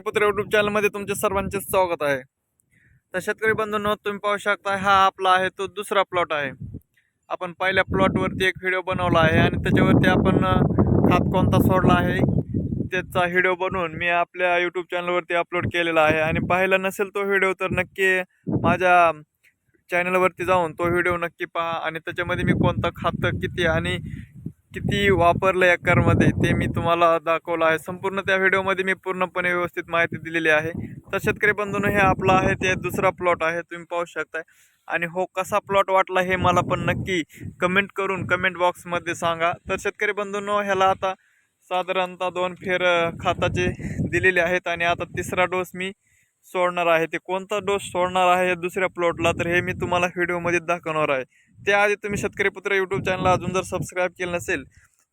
पुत्र युट्यूब चॅनलमध्ये तुमचे सर्वांचे स्वागत आहे. तर शेतकरी बंधूंनो तुम्ही पाहू शकता हा आपला आहे तो दुसरा प्लॉट आहे. आपण पहिल्या प्लॉटवरती एक व्हिडिओ बनवला आहे आणि त्याच्यावरती आपण हात खात कोणता सोडला आहे त्याचा व्हिडिओ बनवून मी आपल्या यूट्यूब चॅनलवरती अपलोड केलेला आहे. आणि पाहिला नसेल तो व्हिडिओ तर नक्की माझ्या चॅनलवरती जाऊन तो व्हिडिओ नक्की पहा. आणि त्याच्यामध्ये मी कोणतं खातं किती आणि किती वापरलं एकरमध्ये ते मी तुम्हाला दाखवलं आहे. संपूर्ण त्या व्हिडिओमध्ये मी पूर्णपणे व्यवस्थित माहिती दिलेली आहे. तर शेतकरी बंधून हे आपला आहे ते दुसरा प्लॉट आहे तुम्ही पाहू शकताय. आणि हो कसा प्लॉट वाटला हे मला पण नक्की कमेंट करून कमेंट बॉक्समध्ये सांगा. तर शेतकरी बंधूंनो ह्याला आता साधारणतः दोन फेर खाताचे दिलेले आहेत. आणि आता तिसरा डोस मी सोडणार आहे ते कोणता डोस सोडणार आहे या दुसऱ्या प्लॉटला तर हे मी तुम्हाला व्हिडिओमध्ये दाखवणार आहे. त्याआधी तुम्ही शेतकरी पुत्र यूट्यूब चॅनल अजून जर सबस्क्राईब केलं नसेल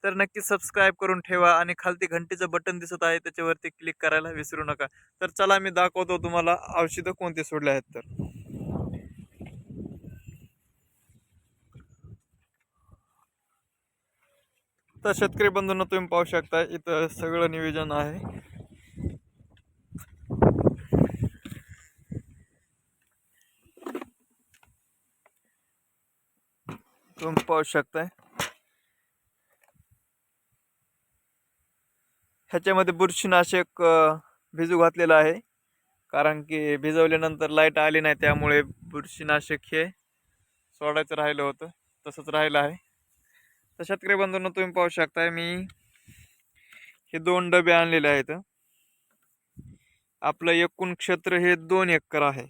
तर नक्की सबस्क्राईब करून ठेवा आणि खालती घंटीचं बटन दिसत आहे त्याच्यावरती क्लिक करायला विसरू नका. तर चला मी दाखवतो तुम्हाला औषधं कोणते सोडले आहेत तर. तर शेतकरी बंधूंना तुम्ही पाहू शकता इथं सगळं नियोजन आहे. तुम्ही पाहू शकताय. ह्याच्यामध्ये बुरशीनाशक भिजू घातलेलं आहे. कारण की भिजवल्यानंतर लाइट आली नाही त्यामुळे बुरशीनाशक हे सोडायचं राहिलं होतं. तसंच राहिलं आहे. तर शेतकरी बंधूंनो तुम्ही पाहू शकताय मी हे दोन डबे आणलेले आहेत. आपलं एकूण क्षेत्र हे दोन एकर आहे.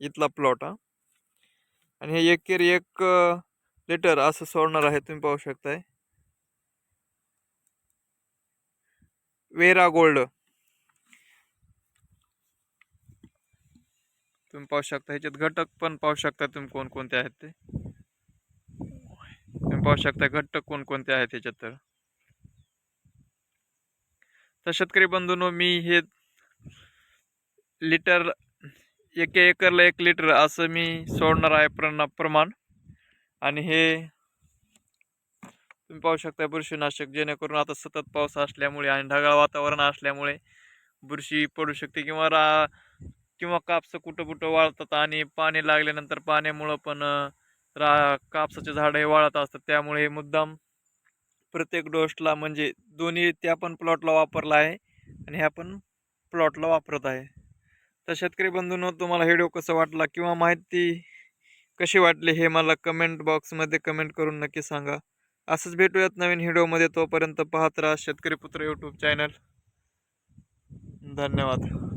इथला प्लॉट आणि हे एकेर एक लिटर असं सोडणार आहे तुम्ही पाहू शकताय. Vera Gold. तुम्ही पाहू शकता ह्याच्यात घटक पण पाहू शकता तुम्ही कोणकोणते आहेत ते. तुम्ही पाहू शकता घटक कोणकोणते आहेत ह्याच्यात तर. तर शेतकरी बंधूंनो मी हे लिटर एक एकरला एक लिटर असं मी सोडणार आहे प्रण प्रमाण. आणि हे तुम्ही पाहू शकता बुरशीनाशक जेणेकरून आता सतत पाऊस असल्यामुळे आणि ढगाळ वातावरण असल्यामुळे बुरशी पडू शकते किंवा रा किंवा कापसं कुठं कुठं वाळतात आणि पाणी लागल्यानंतर पाण्यामुळं पण रा कापसाचे झाडं हे वाळत असतात. त्यामुळे हे मुद्दाम प्रत्येक डोसला म्हणजे दोन्ही त्या पण प्लॉटला वापरला आहे आणि ह्या पण प्लॉटला वापरत आहे. तर शेतकरी बंधूंनो तुम्हाला व्हिडिओ कसं वाटला किंवा माहिती कशी वाटली हे मला कमेंट बॉक्समध्ये कमेंट करून नक्की सांगा. असंच भेटूयात नवीन व्हिडिओमध्ये तोपर्यंत पाहत राहा शेतकरी पुत्र यूट्यूब चॅनल धन्यवाद.